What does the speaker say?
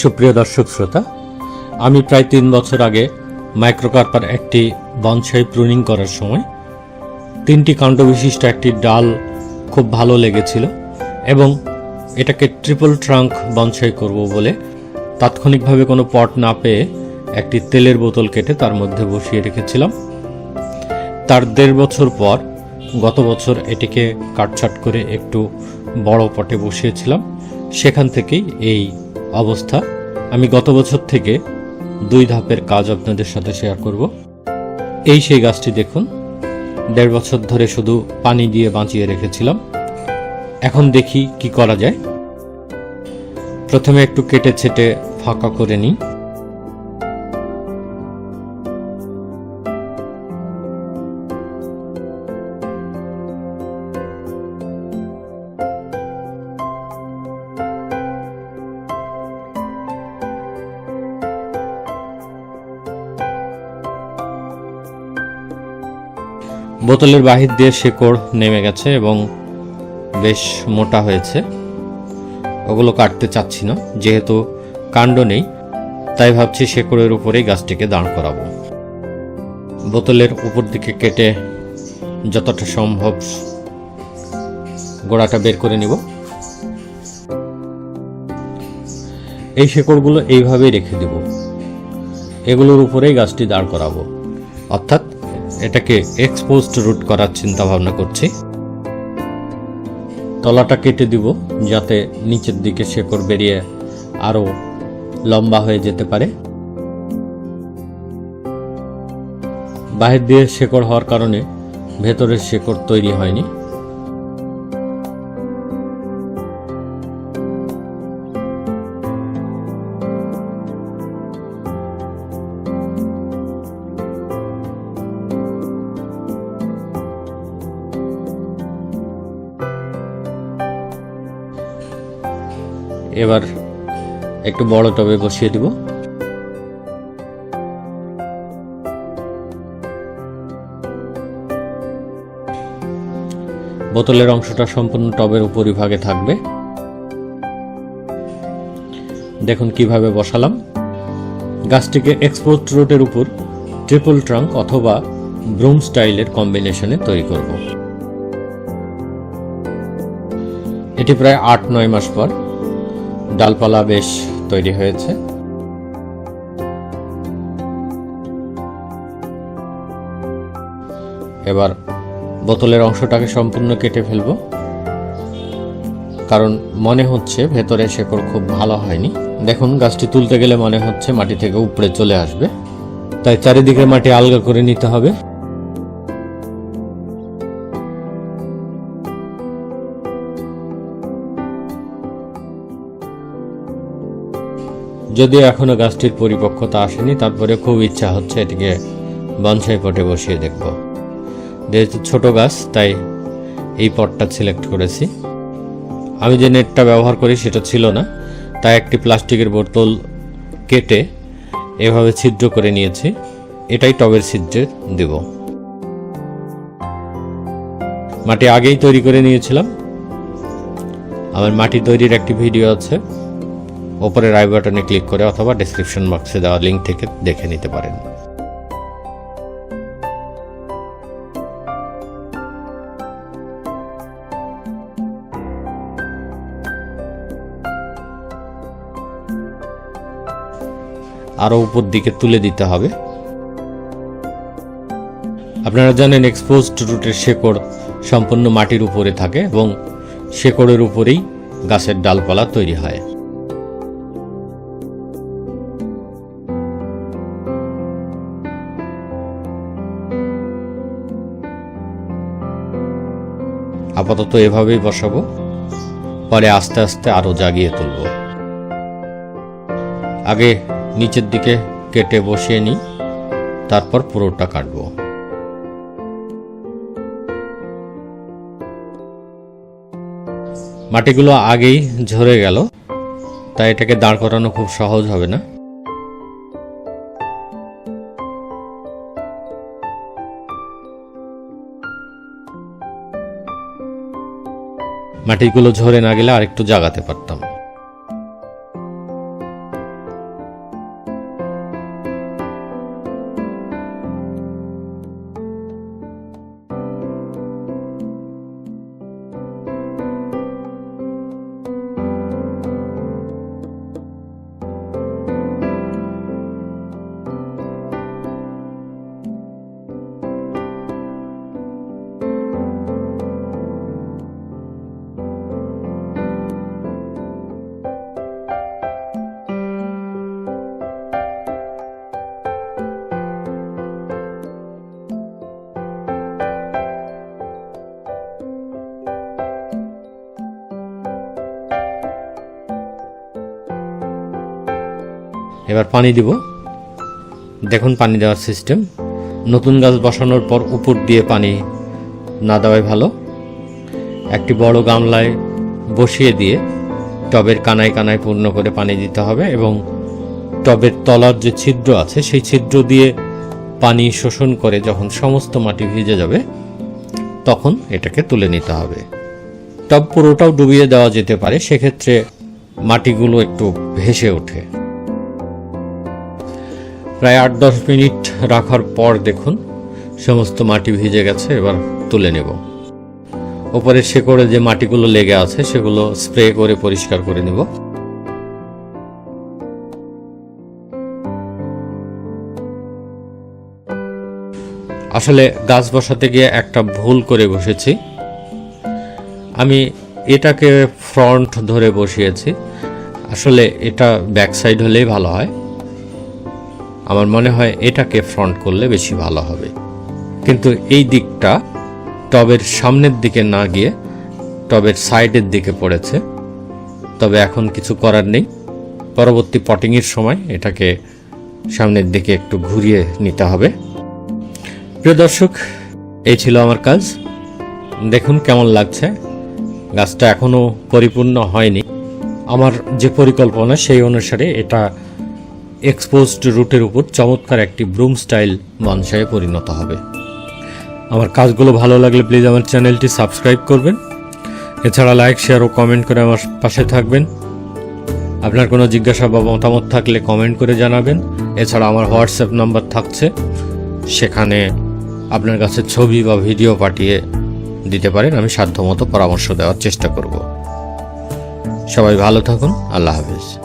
সুপ্রিয় দর্শক শ্রোতা, আমি প্রায় তিন বছর আগে মাইক্রোকার্পার একটি বনসাই প্রুনিং করার সময় তিনটি কাণ্ড বিশিষ্ট একটি ডাল খুব ভালো লেগেছিল এবং এটাকে ট্রিপল ট্রাঙ্ক বনসাই করব বলে তাৎক্ষণিকভাবে কোনো পট না পেয়ে একটি তেলের বোতল কেটে তার মধ্যে বসিয়ে রেখেছিলাম। তার দেড় বছর পর গত বছর এটিকে কাটছাট করে একটু বড় পটে বসিয়েছিলাম। সেখান থেকেই এই অবস্থা, আমি গত বছর থেকে দুই ধাপের কাজ আপনাদের সাথে শেয়ার করব। এই সেই গাছটি দেখুন, দেড় বছর ধরে শুধু পানি দিয়ে বাঁচিয়ে রেখেছিলাম। এখন দেখি কি করা যায়। প্রথমে একটু কেটে ছেটে ফাঁকা করে নিই। বোতলের বাহির দিয়ে শেকড় নেমে গেছে এবং বেশ মোটা হয়েছে। ওগুলো কাটতে চাচ্ছি না, যেহেতু কাণ্ড নেই, তাই ভাবছি শেকড়ের উপরেই গাছটিকে দাঁড় করাবো। বোতলের উপর দিকে কেটে যতটা সম্ভব গোড়াটা বের করে নিব। এই শেকড়গুলো এইভাবেই রেখে দেব। এগুলোর উপরেই গাছটি দাঁড় করাবো। অর্থাৎ এটাকে এক্সপোজড রুট করার চিন্তা ভাবনা করছি। তলাটা কেটে দিব যাতে নিচের দিকে শেকড় বেরিয়ে আরও লম্বা হয়ে যেতে পারে। বাহির দিয়ে শেকড় হওয়ার কারণে ভেতরের শেকড় তৈরি হয়নি। এবার একটু বড় টবে বসিয়ে দিব। বোতলের অংশটা সম্পূর্ণ টবের উপরিভাগে থাকবে। দেখুন কীভাবে বসালাম। গাছটিকে এক্সপোর্ট রুটের উপর ট্রিপল ট্রাঙ্ক অথবা ব্রুম স্টাইলের কম্বিনেশনে তৈরি করব। এটি প্রায় আট নয় মাস পর ডালপালা বেশ তৈরি হয়েছে। এবার বোতলের অংশটাকে সম্পূর্ণ কেটে ফেলব। কারণ মনে হচ্ছে ভেতরে শেকড় খুব ভালো হয়নি। দেখুন, গাছটি তুলতে গেলে মনে হচ্ছে মাটি থেকে উপরে চলে আসবে। তাই চারিদিকে মাটি আলগা করে নিতে হবে। যদিও এখনও গাছটির পরিপক্কতা আসেনি, তারপরে খুব ইচ্ছা হচ্ছে এটিকে বনসাই পটে বসিয়ে দেখব। যেহেতু ছোট গাছ, তাই এই পটটা সিলেক্ট করেছি। আমি যে নেটটা ব্যবহার করি সেটা ছিল না, তাই একটি প্লাস্টিকের বোতল কেটে এভাবে ছিদ্র করে নিয়েছি। এটাই টবের ছিদ্রে দেব। মাটি আগেই তৈরি করে নিয়েছিলাম। আমার মাটি তৈরির একটি ভিডিও আছে। ওপরের আই বাটনে ক্লিক করে অথবা ডেসক্রিপশন বক্সে দেওয়া লিঙ্ক থেকে দেখে নিতে পারেন। আরও উপর দিকে তুলে দিতে হবে। আপনারা জানেন এক্সপোজড রুটের শেকড় সম্পূর্ণ মাটির উপরে থাকে এবং শেকড়ের উপরেই গাছের ডালপালা তৈরি হয়। আপাতত এভাবেই বসাবো। পরে আস্তে আস্তে আরও জাগিয়ে তুলব। আগে নিচের দিকে কেটে বসিয়ে নিই, তারপর পুরোটা কাটবো। মাটিগুলো আগেই ঝরে গেল, তাই এটাকে দাঁড় করানো খুব সহজ হবে না। মাটিগুলো ঝরে না গেলে আরেকটু জাগাতে পারতাম। এবার পানি দিব। দেখুন পানি দেওয়ার সিস্টেম। নতুন গাছ বসানোর পর উপর দিয়ে পানি না দেওয়াই ভালো। একটি বড় গামলায় বসিয়ে দিয়ে টবের কানায় কানায় পূর্ণ করে পানি দিতে হবে এবং টবের তলার যে ছিদ্র আছে, সেই ছিদ্র দিয়ে পানি শোষণ করে যখন সমস্ত মাটি ভিজে যাবে, তখন এটাকে তুলে নিতে হবে। টব পুরোটাও ডুবিয়ে দেওয়া যেতে পারে, সেক্ষেত্রে মাটিগুলো একটু ভেসে ওঠে। প্রায় আট দশ মিনিট রাখার পর দেখুন, সমস্ত মাটি ভিজে গেছে, এবার তুলে নেব। ওপরের শেকড়ে যে মাটিগুলো লেগে আছে, সেগুলো স্প্রে করে পরিষ্কার করে নেব। আসলে গাছ বসাতে গিয়ে একটা ভুল করে বসেছি। আমি এটাকে ফ্রন্ট ধরে বসিয়েছি। আসলে এটা ব্যাক সাইড হলেই ভালো হয়। আমার মনে হয় এটাকে ফ্রন্ট করলে বেশি ভালো হবে। কিন্তু এই দিকটা টবের সামনের দিকে না গিয়ে টবের সাইডের দিকে পড়েছে। তবে এখন কিছু করার নেই। পরবর্তী পটিংয়ের সময় এটাকে সামনের দিকে একটু ঘুরিয়ে নিতে হবে। প্রিয় দর্শক, এই ছিল আমার কাজ। দেখুন কেমন লাগছে। গাছটা এখনও পরিপূর্ণ হয়নি। আমার যে পরিকল্পনা, সেই অনুসারে এটা এক্সপোজড রুটের উপর চমৎকার একটি ব্রুম স্টাইল বনসাইয়ে পরিণত হবে। আমার কাজগুলো ভালো লাগলে প্লিজ আমার চ্যানেলটি সাবস্ক্রাইব করবেন। এছাড়া লাইক শেয়ার ও কমেন্ট করে আমার পাশে থাকবেন। আপনার কোনো জিজ্ঞাসা বা মতামত থাকলে কমেন্ট করে জানাবেন। এছাড়া আমার হোয়াটসঅ্যাপ নাম্বার থাকছে। সেখানে আপনার কাছে ছবি বা ভিডিও পাঠিয়ে দিতে পারেন। আমি সাধ্যমতো পরামর্শ দেওয়ার চেষ্টা করব। সবাই ভালো থাকুন। আল্লাহ হাফিজ।